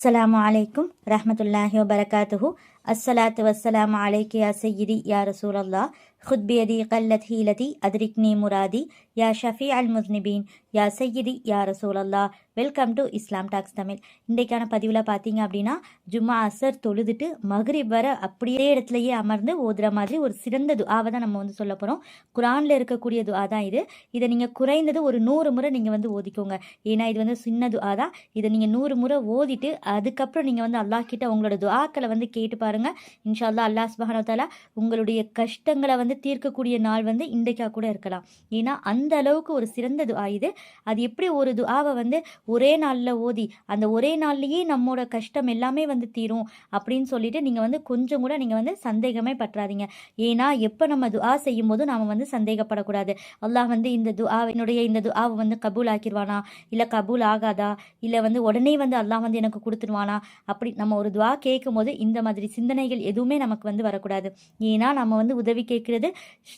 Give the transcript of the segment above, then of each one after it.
അസ്സലാമു അലൈക്കും റഹ്മത്തുല്ലാഹി വബർക്കാത്തുഹു அஸ்ஸலாத்து வஸ்ஸலாம் அலைக்கு யா சையிதி யா ரசூலல்லா ஹுத்பியதி கல்லத் ஹீலதி அத்ரிக்னி முராதி யா ஷஃபி அல் முஸ்னிபீன் யா செய்யிரி யா ரசூலல்லா welcome to Islam talks Tamil. இன்றைக்கான பதிவில் பார்த்தீங்க அப்படின்னா ஜும்மா அசர் தொழுதுட்டு மகரிப் வர அப்படியே இடத்துலையே அமர்ந்து ஓதுற மாதிரி ஒரு சிறந்த துஆவை தான் நம்ம வந்து சொல்ல போகிறோம் குரானில் இருக்கக்கூடிய துஆ தான் இது. இதை நீங்கள் குறைந்தது ஒரு நூறு முறை நீங்கள் வந்து ஓதிக்கோங்க. ஏன்னா இது வந்து சின்ன துஆ தான். இதை நீங்கள் நூறு முறை ஓதிட்டு அதுக்கப்புறம் நீங்கள் வந்து அல்லாஹ் கிட்ட உங்களோட துஆக்களை வந்து கேட்டு பாருங்கள் இன்ஷா இன்ஷால்லா அல்லாஹ் சுபஹானத்தாலா உங்களுடைய கஷ்டங்களை வந்து தீர்க்கக்கூடிய நாள் வந்து இன்றைக்கா கூட இருக்கலாம். ஏன்னா அந்த அளவுக்கு ஒரு சிறந்த துஆ இது. அது எப்படி ஒரு துஆவை வந்து ஒரே நாளில் ஓதி அந்த ஒரே நாள்லேயே நம்மளோட கஷ்டம் எல்லாமே வந்து தீரும் அப்படின்னு சொல்லிட்டு நீங்கள் வந்து கொஞ்சம் கூட நீங்கள் வந்து சந்தேகமே பற்றாதீங்க. ஏன்னா எப்போ நம்ம துஆ செய்யும் போது நாம் வந்து சந்தேகப்படக்கூடாது. அல்லாஹ் வந்து இந்த துஆவினுடைய இந்த துஆவை வந்து கபூல் ஆக்கிடுவானா இல்லை கபூல் ஆகாதா இல்லை வந்து உடனே வந்து அல்லாஹ் வந்து எனக்கு கொடுத்துருவானா அப்படி நம்ம ஒரு துவா கேட்கும் போது இந்த மாதிரி சிந்தனைகள் எதுவுமே நமக்கு வந்து வரக்கூடாது. ஏன்னா நம்ம வந்து உதவி கேட்குறது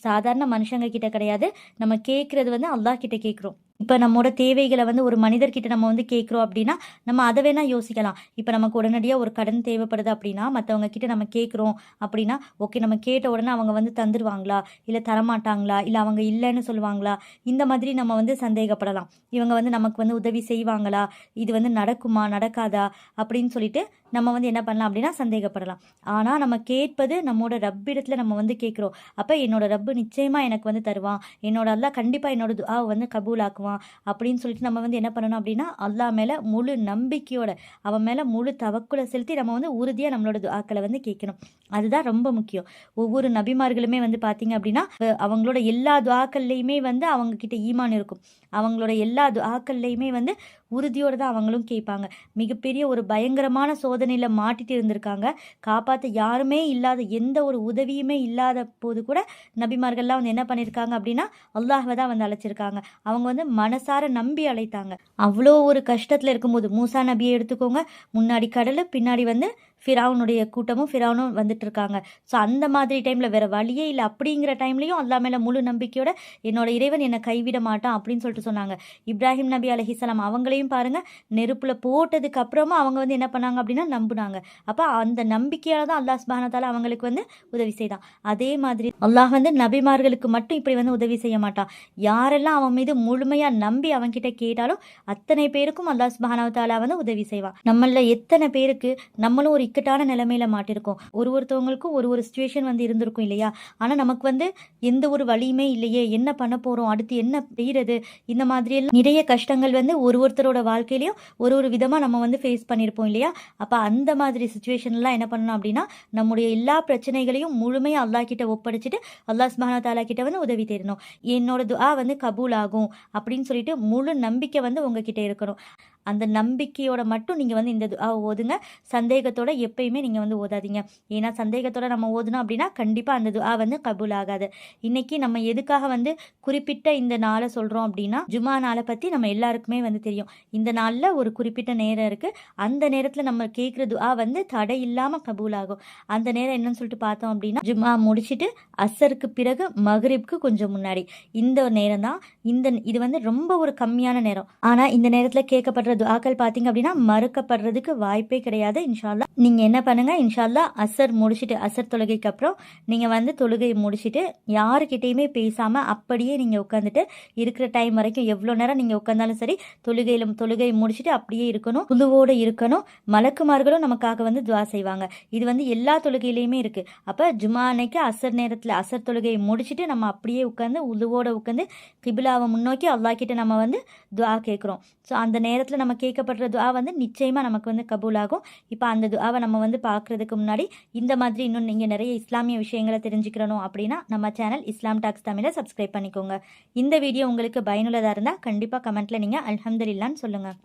சாதாரண மனுஷங்க கிட்ட கிடையாது. நம்ம கேட்குறது வந்து அல்லாஹ் கிட்ட கேட்குறோம். இப்போ நம்மளோட தேவைகளை வந்து ஒரு மனிதர்கிட்ட நம்ம வந்து கேட்குறோம் அப்படின்னா நம்ம அதை வேணால் யோசிக்கலாம். இப்போ நமக்கு உடனடியாக ஒரு கடன் தேவைப்படுது அப்படின்னா மற்றவங்க கிட்ட நம்ம கேட்குறோம் அப்படின்னா ஓகே நம்ம கேட்ட உடனே அவங்க வந்து தந்துடுவாங்களா இல்லை தரமாட்டாங்களா? இல்லை அவங்க இல்லைன்னு சொல்லுவாங்களா? இந்த மாதிரி நம்ம வந்து சந்தேகப்படலாம். இவங்க வந்து நமக்கு வந்து உதவி செய்வாங்களா? இது வந்து நடக்குமா? நடக்காதா? அப்படின்னு சொல்லிட்டு நம்ம வந்து என்ன பண்ணலாம் அப்படின்னா சந்தேகப்படலாம். ஆனால் நம்ம கேட்பது நம்மளோட ரப்பிடத்தில் நம்ம வந்து கேட்குறோம் அப்போ என்னோட ரப்பு நிச்சயமாக எனக்கு வந்து தருவான். என்னோட அல்லா கண்டிப்பாக என்னோட ஆ வந்து கபூலாக்குவான். பண்ணுவான் அப்படின்னு சொல்லிட்டு நம்ம வந்து என்ன பண்ணணும் அப்படின்னா அல்லா மேலே முழு நம்பிக்கையோட அவன் மேலே முழு தவக்குளை செலுத்தி நம்ம வந்து உறுதியாக நம்மளோட துவாக்களை வந்து கேட்கணும். அதுதான் ரொம்ப முக்கியம். ஒவ்வொரு நபிமார்களுமே வந்து பார்த்தீங்க அப்படின்னா அவங்களோட எல்லா துவாக்கள்லையுமே வந்து அவங்கக்கிட்ட ஈமான் இருக்கும். அவங்களோட எல்லா துவாக்கள்லையுமே வந்து உறுதியோடு தான் அவங்களும் கேட்பாங்க. மிகப்பெரிய ஒரு பயங்கரமான சோதனையில் மாட்டிட்டு இருந்திருக்காங்க. காப்பாற்ற யாருமே இல்லாத எந்த ஒரு உதவியுமே இல்லாத போது கூட நபிமார்கள்லாம் வந்து என்ன பண்ணியிருக்காங்க அப்படின்னா அல்லாஹை தான் வந்து அழைச்சிருக்காங்க. அவங்க வந்து மனசார நம்பி அழைத்தாங்க. அவ்வளோ ஒரு கஷ்டத்தில் இருக்கும்போது மூசா நபியை எடுத்துக்கோங்க. முன்னாடி கடல் பின்னாடி வந்து ஃபிராவுனுடைய கூட்டமும் ஃபிராவுனும் வந்துட்டு இருக்காங்க ஸோ அந்த மாதிரி டைமில் வேறு வழியே இல்லை. அப்படிங்கிற டைம்லையும் அல்லா மேலே முழு நம்பிக்கையோட என்னோட இறைவன் என்னை கைவிட மாட்டான் அப்படின்னு சொல்லிட்டு சொன்னாங்க. இப்ராஹிம் நபி அலஹிசலாம் அவங்களையும் பாருங்கள் நெருப்பில் போட்டதுக்கு அப்புறமா அவங்க வந்து என்ன பண்ணாங்க அப்படின்னா நம்புனாங்க. அப்போ அந்த நம்பிக்கையால் தான் அல்லாஹ் சுபானத்தால் அவங்களுக்கு வந்து உதவி செய்தான். அதே மாதிரி அல்லாஹ் வந்து நபிமார்களுக்கு மட்டும் இப்படி வந்து உதவி செய்ய மாட்டான். யாரெல்லாம் அவன் மீது முழுமையாக நம்பி அவன்கிட்ட கேட்டாலும் அத்தனை பேருக்கும் அல்லாஹ் சுபானவத்தாலா வந்து உதவி செய்வான். நம்மள எத்தனை பேருக்கு நம்மளும் ஒரு இக்கட்டான நிலைமையில மாட்டிருக்கோம். ஒரு ஒருத்தவங்களுக்கும் ஒரு ஒரு சுச்சுவேஷன் வந்து இருந்திருக்கும் இல்லையா? ஆனால் நமக்கு வந்து எந்த ஒரு வழியுமே இல்லையே. என்ன பண்ண போகிறோம் அடுத்து என்ன செய்கிறது இந்த மாதிரி நிறைய கஷ்டங்கள் வந்து ஒரு ஒருத்தரோட வாழ்க்கையிலையும் ஒரு ஒரு விதமாக நம்ம வந்து ஃபேஸ் பண்ணியிருப்போம் இல்லையா? அப்போ அந்த மாதிரி சுச்சுவேஷன்லாம் என்ன பண்ணணும் அப்படின்னா நம்முடைய எல்லா பிரச்சனைகளையும் முழுமையாக அல்லா கிட்ட ஒப்படைச்சிட்டு அல்லாஹ் சுபானா தாலா கிட்ட வந்து உதவி தேடணும். என்னோட துஆ வந்து கபூல் ஆகும் அப்படின்னு சொல்லிட்டு முழு நம்பிக்கை வந்து உங்ககிட்ட இருக்கணும். அந்த நம்பிக்கையோட மட்டும் நீங்கள் வந்து இந்த ஓதுங்க. சந்தேகத்தோட எப்பயுமே நீங்கள் வந்து ஓதாதீங்க. ஏன்னா சந்தேகத்தோட நம்ம ஓதுனோம் அப்படின்னா கண்டிப்பாக அந்த துஆ வந்து கபூல் ஆகாது இன்னைக்கு நம்ம எதுக்காக வந்து குறிப்பிட்ட இந்த நாளை சொல்கிறோம் அப்படின்னா ஜுமா நாளை பற்றி நம்ம எல்லாருக்குமே வந்து தெரியும். இந்த நாளில் ஒரு குறிப்பிட்ட நேரம் இருக்குது அந்த நேரத்தில் நம்ம கேட்குற துஆ வந்து தடை இல்லாமல் கபூல் ஆகும் அந்த நேரம் என்னன்னு சொல்லிட்டு பார்த்தோம் அப்படின்னா ஜுமா முடிச்சுட்டு அசருக்கு பிறகு மகரிப்க்கு கொஞ்சம் முன்னாடி. இந்த நேரம் தான். இந்த இது வந்து ரொம்ப ஒரு கம்மியான நேரம். ஆனால் இந்த நேரத்தில் கேட்கப்படுற துஆக்கள் பார்த்தீங்க அப்படின்னா மறுக்கப்படுறதுக்கு வாய்ப்பே கிடையாது. இன்ஷால்லா நீங்கள் என்ன பண்ணுங்கள் இன்ஷால்லா அசர் முடிச்சுட்டு அசர் தொழுகைக்கு அப்புறம் நீங்கள் வந்து தொழுகை முடிச்சுட்டு யாருக்கிட்டேயுமே பேசாமல் அப்படியே நீங்கள் உட்காந்துட்டு இருக்கிற டைம் வரைக்கும் எவ்வளோ நேரம் நீங்கள் உட்காந்தாலும் சரி தொழுகையில் தொழுகை முடிச்சுட்டு அப்படியே இருக்கணும் புதுவோடு இருக்கணும். மலக்குமார்களும் நமக்காக வந்து துவா செய்வாங்க. இது வந்து எல்லா தொழுகையிலையுமே இருக்குது அப்போ ஜுமா அன்னைக்கு அசர் நேரத்தில் அசர் தொழுகையை முடிச்சுட்டு நம்ம அப்படியே உட்காந்து உதுவோடு உட்காந்து கிபிலாவை முன்னோக்கி அல்லா கிட்ட நம்ம வந்து துவா கேட்குறோம். ஸோ அந்த நேரத்தில் நம்ம கேட்கப்படுற துவா வந்து நிச்சயமாக நமக்கு வந்து கபூல் ஆகும் இப்போ அந்த துவாவை நம்ம வந்து பார்க்குறதுக்கு முன்னாடி இந்த மாதிரி இன்னும் நீங்கள் நிறைய இஸ்லாமிய விஷயங்களை தெரிஞ்சுக்கிறணும் அப்படின்னா நம்ம சேனல் இஸ்லாம் டாக்ஸ் தமிழை சப்ஸ்கிரைப் பண்ணிக்கோங்க. இந்த வீடியோ உங்களுக்கு பயனுள்ளதாக இருந்தால் கண்டிப்பாக கமெண்ட்டில் நீங்கள் அல்ஹம்துலில்லான்னு சொல்லுங்கள்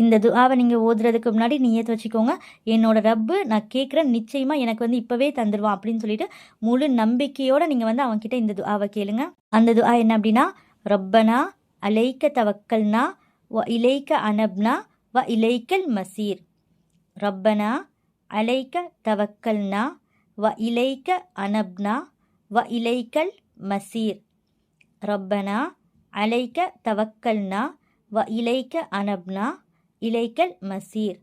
இந்த துஆவை நீங்கள் ஓதுறதுக்கு முன்னாடி நீயத்து வச்சுக்கோங்க. என்னோட ரப்பு நான் கேட்குறேன் நிச்சயமாக எனக்கு வந்து இப்போவே தந்துடுவான் அப்படின்னு சொல்லிட்டு முழு நம்பிக்கையோடு நீங்கள் வந்து அவன்கிட்ட இந்த துஆவை கேளுங்க. அந்த துஆ என்ன அப்படின்னா ரப்பனா அலைக்க தவக்கல்னா வ இலைக்க அனப்னா வ இலைக்கல் மசீர் ரப்பனா அலைக்க தவக்கல்னா வ இலைக்க அனப்னா வ இலைக்கல் மசீர் ரப்பனா அலைக்க தவக்கல்னா வ இலைக்க அனப்னா இலைக்கல் மசீர்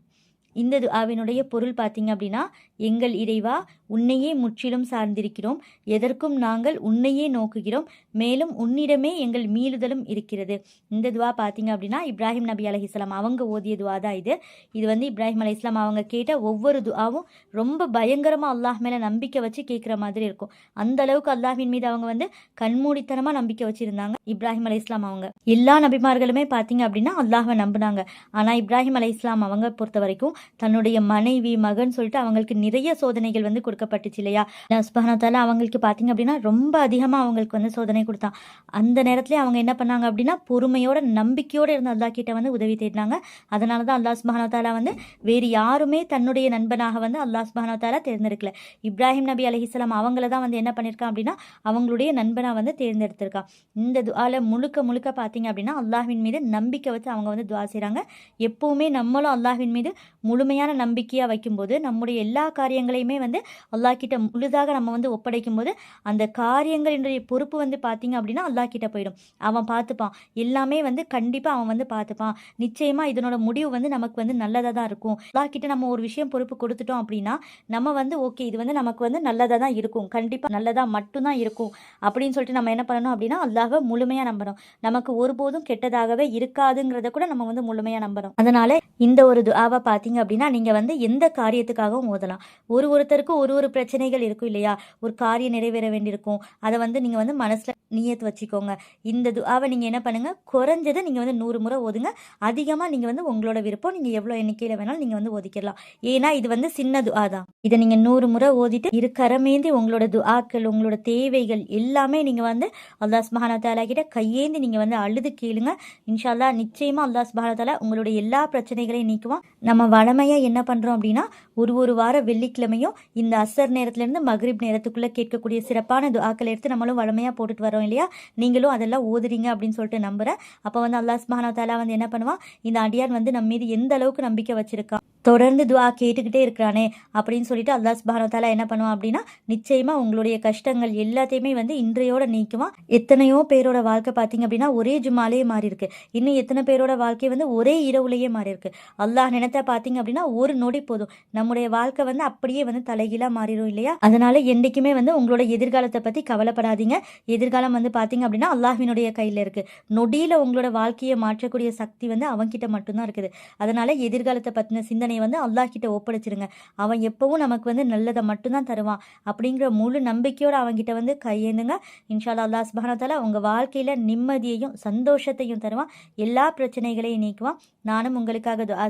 இந்த துஆவினுடைய பொருள் பார்த்தீங்க அப்படின்னா எங்கள் இறைவா உன்னையே முற்றிலும் சார்ந்திருக்கிறோம். எதற்கும் நாங்கள் உன்னையே நோக்குகிறோம். மேலும் உன்னிடமே எங்கள் மீளுதலும் இருக்கிறது. இந்த துவா பார்த்தீங்க அப்படின்னா இப்ராஹிம் நபி அலைஹிஸ்ஸலாம் அவங்க ஓதிய துவா தான் இது. இது வந்து இப்ராஹிம் அலைஹிஸ்ஸலாம் அவங்க கேட்ட ஒவ்வொரு துவாவும் ரொம்ப பயங்கரமாக அல்லாஹ் மேலே நம்பிக்கை வச்சு கேட்குற மாதிரி இருக்கும். அந்த அளவுக்கு அல்லாஹின் மீது அவங்க வந்து கண்மூடித்தனமாக நம்பிக்கை வச்சுருந்தாங்க இப்ராஹிம் அலைஹிஸ்ஸலாம் அவங்க. எல்லா நபிமார்களுமே பார்த்தீங்க அப்படின்னா அல்லாஹை நம்பினாங்க. ஆனால் இப்ராஹிம் அலைஹிஸ்ஸலாம் அவங்க பொறுத்த வரைக்கும் தன்னுடைய மனைவி மகன் சொல்லிட்டு அவங்களுக்கு நிறைய சோதனைகள் வந்து கொடுக்கப்பட்டுச்சு இல்லையா? சுபஹானத்தால அவங்களுக்கு பார்த்தீங்க அப்படின்னா ரொம்ப அதிகமாக அவங்களுக்கு வந்து சோதனை கொடுத்தான். அந்த நேரத்துல அவங்க என்ன பண்ணாங்க அப்படின்னா பொறுமையோட நம்பிக்கையோடு இருந்த அல்லா கிட்ட வந்து உதவி தேடினாங்க. அதனால தான் அல்லாஹ் சுபஹானத்தாலா வந்து வேறு யாருமே தன்னுடைய நண்பனாக வந்து அல்லாஹ் சுபஹானத்தாலா தேர்ந்தெடுக்கல. இப்ராஹிம் நபி அலைஹிஸ்ஸலாம் அவங்கள தான் வந்து என்ன பண்ணியிருக்கான் அப்படின்னா அவங்களுடைய நண்பனாக வந்து தேர்ந்தெடுத்திருக்கான். இந்த துவால முழுக்க முழுக்க பார்த்தீங்க அப்படின்னா அல்லாஹ்வின் மீது நம்பிக்கை வச்சு அவங்க வந்து துவா செய்கிறாங்க எப்பவுமே நம்மளும் அல்லாஹ்வின் மீது முழுமையான நம்பிக்கையாக வைக்கும்போது நம்முடைய எல்லா காரியங்களையுமே வந்து அல்லாஹ் கிட்ட முழுதாக நம்ம வந்து ஒப்படைக்கும் போது அந்த காரியங்களினுடைய பொறுப்பு வந்து பார்த்தீங்க அப்படின்னா அல்லாஹ் கிட்ட போயிடும். அவன் பார்த்துப்பான் எல்லாமே வந்து கண்டிப்பாக அவன் வந்து பார்த்துப்பான் நிச்சயமாக இதனோட முடிவு வந்து நமக்கு வந்து நல்லதாக தான் இருக்கும். அல்லாஹ் கிட்ட நம்ம ஒரு விஷயம் பொறுப்பு கொடுத்துட்டோம் அப்படின்னா நம்ம வந்து ஓகே இது வந்து நமக்கு வந்து நல்லதாக தான் இருக்கும். கண்டிப்பாக நல்லதாக மட்டும்தான் இருக்கும். அப்படின்னு சொல்லிட்டு நம்ம என்ன பண்ணணும் அப்படின்னா அல்லாஹ்வை முழுமையாக நம்பணும். நமக்கு ஒருபோதும் கெட்டதாகவே இருக்காதுங்கிறத கூட நம்ம வந்து முழுமையாக நம்பணும். அதனால இந்த ஒரு துஆவை பார்த்தீங்க அப்படின்னா நீங்கள் வந்து எந்த காரியத்துக்காகவும் ஓதலாம். ஒரு ஒருத்தருக்கும் ஒரு ஒரு பிரச்சனைகள் இருக்கும் இல்லையா? ஒரு காரியம் நிறைவேற வேண்டியிருக்கும். அதை வந்து நீங்கள் வந்து மனசில் நியத்து வச்சுக்கோங்க. இந்த துவாவை நீங்கள் என்ன பண்ணுங்கள் குறைஞ்சதை நீங்கள் வந்து நூறு முறை ஓதுங்க. அதிகமாக நீங்கள் வந்து உங்களோட விருப்பம் நீங்கள் எவ்வளோ எண்ணிக்கையில் வேணாலும் நீங்கள் வந்து ஒதுக்கிடலாம். ஏன்னா இது வந்து சின்ன துவா தான். இதை நீங்கள் நூறு முறை ஓதிட்டு இரு கரமேந்தி உங்களோட துஆக்கள் உங்களோட தேவைகள் எல்லாமே நீங்கள் வந்து அல்லாஸ் சுபஹான கிட்ட கையேந்தி நீங்கள் வந்து அழுது கேளுங்க. இன்ஷா அல்லாஹ் நிச்சயமா அல்லாஹ் தாலா உங்களுடைய எல்லா பிரச்சனைகளையும் நீக்குவான். நம்ம வழமையாக என்ன பண்ணுறோம் அப்படின்னா ஒரு ஒரு வாரம் வெள்ளிக்கிழமையும் இந்த அசர் நேரத்துலேருந்து மகரிப் நேரத்துக்குள்ளே கேட்கக்கூடிய சிறப்பான துவாக்களை எடுத்து நம்மளும் வளமையாக போட்டுட்டு வரோம் இல்லையா? நீங்களும் அதெல்லாம் ஓதுறீங்க அப்படின்னு சொல்லிட்டு நம்புகிறேன் அப்போ வந்து அல்லாஹ் சுபஹான தாலா வந்து என்ன பண்ணுவான் இந்த அடியான் வந்து நம்ம மீது எந்த அளவுக்கு நம்பிக்கை வச்சிருக்கான் தொடர்ந்து துவா கேட்டுக்கிட்டே இருக்கிறானே அப்படின்னு சொல்லிட்டு அல்லாஹ் சுபஹான தாலா என்ன பண்ணுவான் அப்படின்னா நிச்சயமாக உங்களுடைய கஷ்டங்கள் எல்லாத்தையுமே வந்து இன்றையோட நீக்குவான் எத்தனையோ பேரோட வாழ்க்கை பார்த்தீங்க அப்படின்னா ஒரே ஜுமாலே மாறி இருக்கு இன்னும் எத்தனை பேரோட வாழ்க்கை வந்து ஒரே இரவுலேயே மாறி இருக்கு அல்லாஹ் பார்த்து பார்த்தீங்க அப்படின்னா ஒரு நொடி போதும். நம்முடைய வாழ்க்கை வந்து அப்படியே வந்து தலைகீழாக மாறிடும் இல்லையா? அதனால என்றைக்குமே வந்து உங்களோட எதிர்காலத்தை பற்றி கவலைப்படாதீங்க. எதிர்காலம் வந்து பார்த்தீங்க அப்படின்னா அல்லாஹினுடைய கையில் இருக்குது நொடியில் உங்களோட வாழ்க்கையை மாற்றக்கூடிய சக்தி வந்து அவங்கிட்ட மட்டும்தான் இருக்குது. அதனால எதிர்காலத்தை பற்றின சிந்தனையை வந்து அல்லாஹ் கிட்ட ஒப்படைச்சிருங்க. அவன் எப்பவும் நமக்கு வந்து நல்லதை மட்டும்தான் தருவான். அப்படிங்கிற முழு நம்பிக்கையோடு அவன்கிட்ட வந்து கையேந்துங்க இன்ஷால்லா அல்லா சுபானத்தால் உங்கள் வாழ்க்கையில் நிம்மதியையும் சந்தோஷத்தையும் தருவான். எல்லா பிரச்சனைகளையும் நீக்குவான். நானும் உங்களுக்காக துஆ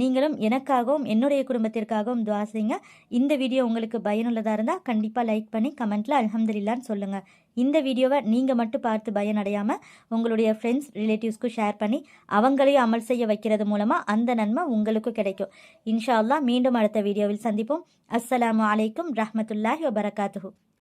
நீங்களும் நீங்களும் எனக்காகவும் என்னுடைய குடும்பத்திற்காகவும் துவா செய்யுங்க. இந்த வீடியோ உங்களுக்கு பயனுள்ளதாக இருந்தால் கண்டிப்பாக லைக் பண்ணி கமெண்ட்டில் அலமதுல்லான்னு சொல்லுங்கள் இந்த வீடியோவை நீங்கள் மட்டும் பார்த்து பயனடையாமல் உங்களுடைய ஃப்ரெண்ட்ஸ் ரிலேட்டிவ்ஸ்க்கும் ஷேர் பண்ணி அவங்களையும் அமல் செய்ய வைக்கிறது மூலமாக அந்த நன்மை உங்களுக்கும் கிடைக்கும். இன்ஷா அல்லா மீண்டும் அடுத்த வீடியோவில் சந்திப்போம். அஸ்லாம் வலைக்கம் ரஹமத்துல்லாஹி வபரகாத்து